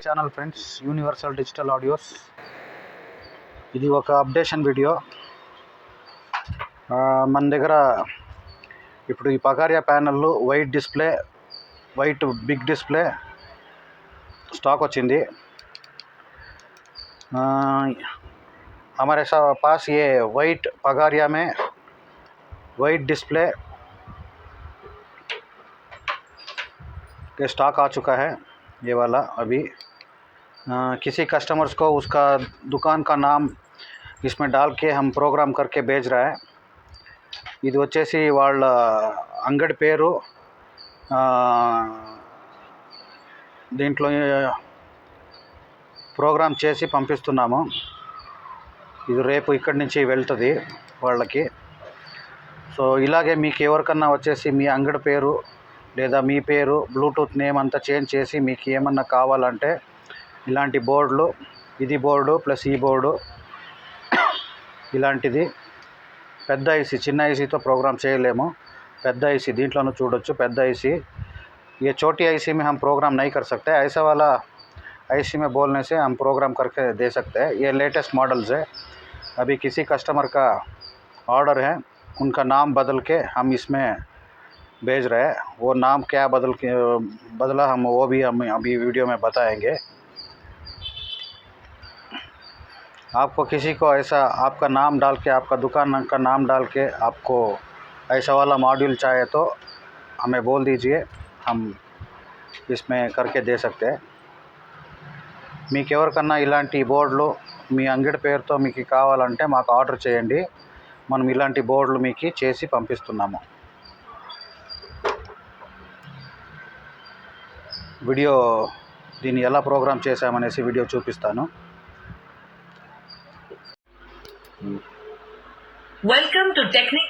channel friends universal digital audios ఇది ఒక updation video ఆ, మన దగ్గర ఇప్పుడు ఈ Pagariya panel white display white big display stock వచ్చింది ఆ, हमारे सा पास ये वाइट पगारिया में वाइट डिस्प्ले के स्टॉक आ चुका है ये वाला अभी अ, किसी कस्टमर्स को उसका दुकान का नाम इसमें डाल के हम प्रोग्राम करके भेज रहा है ఇది వచ్చేసి వాళ్ళ అంగడి పేరు ఆ, దీంట్లో ప్రోగ్రామ్ చేసి పంపిస్తున్నాము ఇది రేపు ఇక్కడి నుంచి వెళ్తుంది వాళ్ళకి సో ఇలాగే మీకు ఎవరికన్నా వచ్చేసి మీ అంగడి పేరు లేదా మీ పేరు బ్లూటూత్ నేమ్ అంతా చేంజ్ చేసి మీకు ఏమన్నా కావాలంటే ఇలాంటి బోర్డులు ఇది బోర్డు ప్లస్ ఈ బోర్డు ఇలాంటిది పెద్ద ఐసీ చిన్న ఐసీతో ప్రోగ్రామ్ చేయలేము పెద్ద ఐసీ దీంట్లోనూ చూడొచ్చు పెద్ద ఐసీ ये छोटी आईसी में हम प्रोग्राम नहीं कर सकते ऐसा वाला आईसी में बोलने से हम प्रोग्राम करके दे सकते हैं ये लेटेस्ट मॉडल्स है अभी किसी कस्टमर का ऑर्डर है उनका नाम बदल के हम इसमें भेज रहे हैं वो नाम क्या बदल के बदला हम वो भी हम अभी वीडियो में बताएंगे आपको किसी को ऐसा आपका नाम डाल के आपका दुकान का नाम डाल के आपको ऐसा वाला मॉड्यूल चाहिए तो हमें बोल दीजिए हम इसमें करके दे सकते हैं మీకు ఎవరికన్నా ఇలాంటి బోర్డులు మీ అంగడి పేరుతో మీకు కావాలంటే మాకు ఆర్డర్ చేయండి మనం ఇలాంటి బోర్డులు మీకు చేసి పంపిస్తున్నాము వీడియో దీన్ని ఎలా ప్రోగ్రామ్ చేశామనేసి వీడియో చూపిస్తాను Welcome to Technic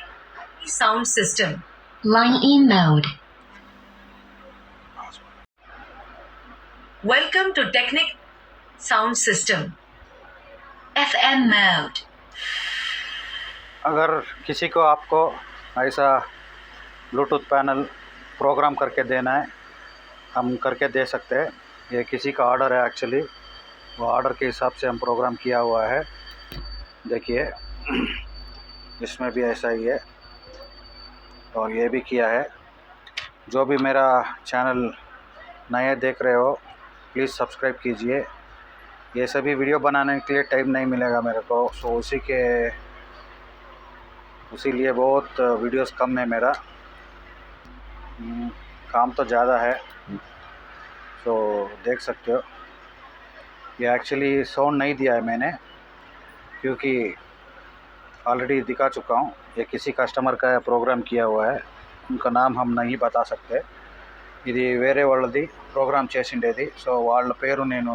Sound System. Line in mode. Welcome to Technic Sound System. FM mode. अगर किसी को आपको ऐसा ब्लूटूथ पैनल प्रोग्राम करके देना है हम करके दे सकते हैं ये किसी का ऑर्डर है एक्चुअली वो ऑर्डर के हिसाब से हम प्रोग्राम किया हुआ है देखिए इसमें भी ऐसा ही है और ये भी किया है। जो भी मेरा चैनल नए देख रहे हो प्लीज़ सब्सक्राइब कीजिए। ये सभी वीडियो बनाने के लिए टाइम नहीं मिलेगा मेरे को सो उसी के इसीलिए बहुत वीडियोस कम है मेरा। हम्म, काम तो ज़्यादा है तो देख सकते हो। ये एक्चुअली साउंड नहीं दिया है मैंने। क्योंकि ऑलरेडी दिखा चुका हूँ ये किसी कस्टमर का प्रोग्राम किया हुआ है उनका नाम हम नहीं बता सकते ఇది వేరే వాళ్ళది ప్రోగ్రామ్ చేసిండేది సో వాళ్ళ పేరు నేను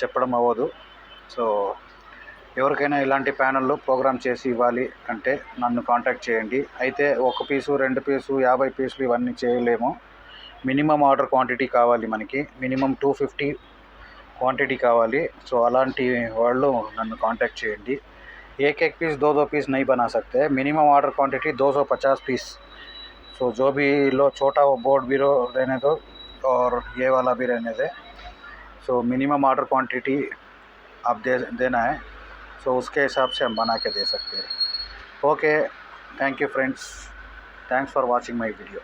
చెప్పడం అవ్వదు సో ఎవరికైనా ఇలాంటి ప్యానల్లో ప్రోగ్రామ్ చేసి ఇవ్వాలి అంటే నన్ను కాంటాక్ట్ చేయండి అయితే ఒక పీసు రెండు పీసు యాభై పీసులు ఇవన్నీ చేయలేము మినిమం ఆర్డర్ క్వాంటిటీ కావాలి మనకి మినిమం టూ ఫిఫ్టీ క్వాంటిటీ కావాలి సో అలాంటి వాళ్ళు నన్ను కాంటాక్ట్ చేయండి एक एक पीस दो दो पीस नहीं बना सकते minimum order quantity 250 piece so जो भी लो छोटा वो बोर्ड भी रो रहने दो और ये वाला भी रहने दे सो मिनिमम ऑर्डर क्वांटिटी आप दे देना है सो उसके हिसाब से हम बना के दे सकते हैं okay thank you friends thanks for watching my video